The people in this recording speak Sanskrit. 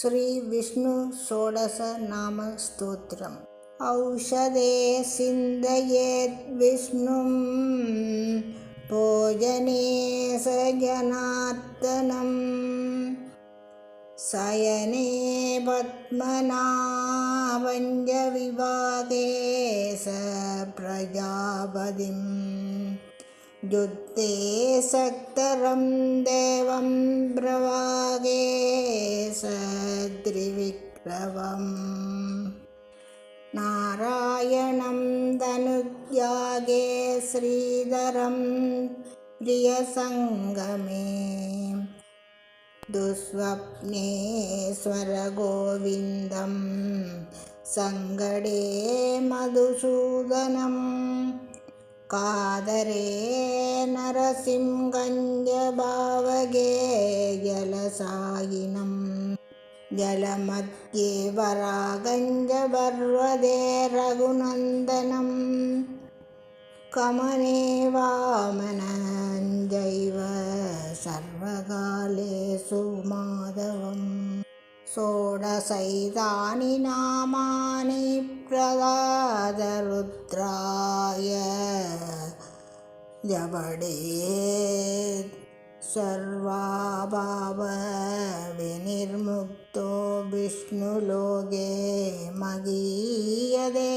श्रीविष्णुषोडशनामस्तोत्रम्। औषधे सिन्दयेद्विष्णुं भोजने स जनार्दनं शयने पद्मनाभञ्जविभागे स प्रजापतिम्। युद्धे सक्तरं देवं प्रवागे त्रिविक्रमम् नारायणं धनुर्यागे श्रीधरं प्रियसङ्गमे। दुःस्वप्ने स्वरगोविन्दं सङ्गडे मधुसूदनम् कादरे नरसिंहञ्जभावगे जलसायिनं जलमध्ये वरागञ्जपर्वदे रघुनन्दनं कमने वामनञ्जैव सर्वकालेषु माधवम् षोडशैतानि नामानि प्रदादरुद्राय जपडे सर्वाभावविनिर्मुक्तो विष्णुलोके मगीयते